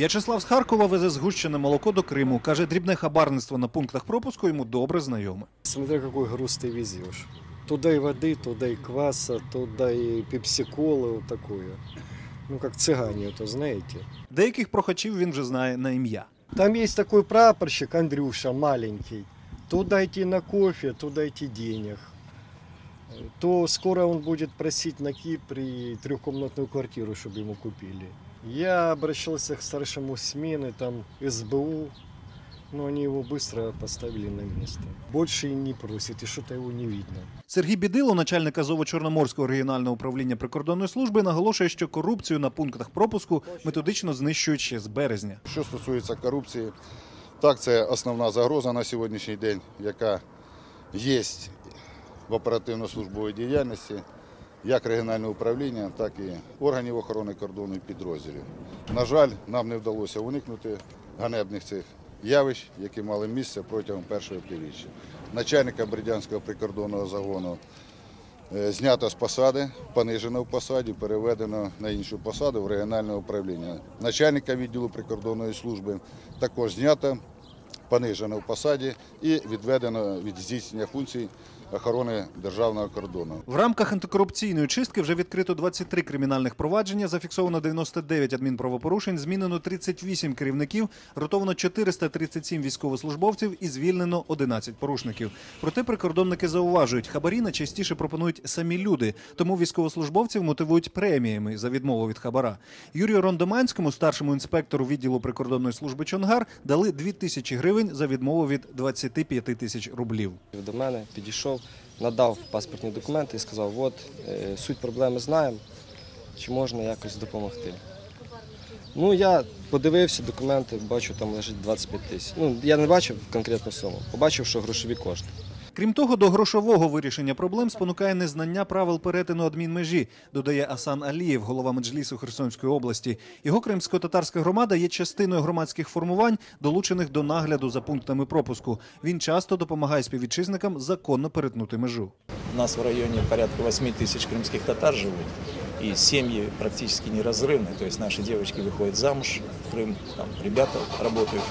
В'ячеслав з Харкова везе згущене молоко до Криму. Каже, дрібне хабарництво на пунктах пропуску йому добре знайоме. Смотря какой груз ты везешь. Туда и воды, туда и кваса, туда и пепсиколы, вот такое. Ну, как цыгане, это знаете. Деяких прохачів він вже знає на ім'я. Там есть такой прапорщик, Андрюша, маленький. То дайте на кофе, то дайте денег. То скоро он будет просить на Кипре трехкомнатную квартиру, чтобы ему купили. Я обращался к старшему смены, там СБУ, но они его быстро поставили на место. Больше и не просит, и что-то его не видно. Сергій Бідило, начальник Азово-Чорноморського регіонального управління прикордонної служби, наголошує, що корупцію на пунктах пропуску методично знищують ще з березня. Що стосується корупції, так це основна загроза на сьогоднішній день, яка є в оперативно-службовій діяльності як регіонального управління, так і органів охорони кордону і підрозділів. На жаль, нам не вдалося уникнути ганебних цих явищ, які мали місце протягом першого півріччя. Начальника Бердянського прикордонного загону е, знято з посади, понижено в посаді, переведено на іншу посаду в регіональне управління. Начальника відділу прикордонної служби також знято, понижено в посаді і відведено від здійснення функцій охорони державного кордону. В рамках антикорупційної чистки вже відкрито 23 кримінальних провадження, зафіксовано 99 адмінправопорушень, змінено 38 керівників, ротовано 437 військовослужбовців і звільнено 11 порушників. Проте прикордонники зауважують, хабарі найчастіше пропонують самі люди, тому військовослужбовців мотивують преміями за відмову від хабара. Юрію Рондоманському, старшому інспектору відділу прикордонної служби Чонгар, дали 2 тисячі гривень за відмову від 25 тисяч рублів. До мене підійшов, надав паспортні документи і сказав, от е, суть проблеми знаємо, чи можна якось допомогти. Ну, я подивився документи, бачу, там лежить 25 тисяч. Ну, я не бачив конкретну суму, побачив, що грошові кошти. Крім того, до грошового вирішення проблем спонукає незнання правил перетину адмінмежі, додає Асан Алієв, голова меджлісу Херсонської області. Його кримсько-татарська громада є частиною громадських формувань, долучених до нагляду за пунктами пропуску. Він часто допомагає співвітчизникам законно перетнути межу. У нас в районі порядка 8 тисяч кримських татар живут, и семьи практически неразрывные, то есть наши девочки выходят замуж в Крым, там ребята работают,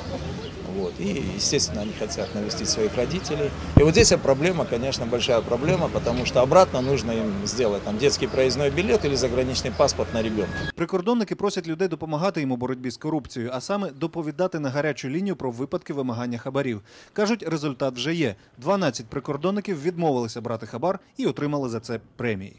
вот, и, естественно, они хотят навестить своих родителей. И вот здесь проблема, конечно, большая проблема, потому что обратно нужно им сделать там детский проездной билет или заграничный паспорт на ребенка. Прикордонники просять людей допомагати їм у боротьбі з корупцією, а саме доповідати на гарячу лінію про випадки вимагання хабарів. Кажуть, результат вже є. 12 прикордонників відмовилися брати хабар і отримали за це премії.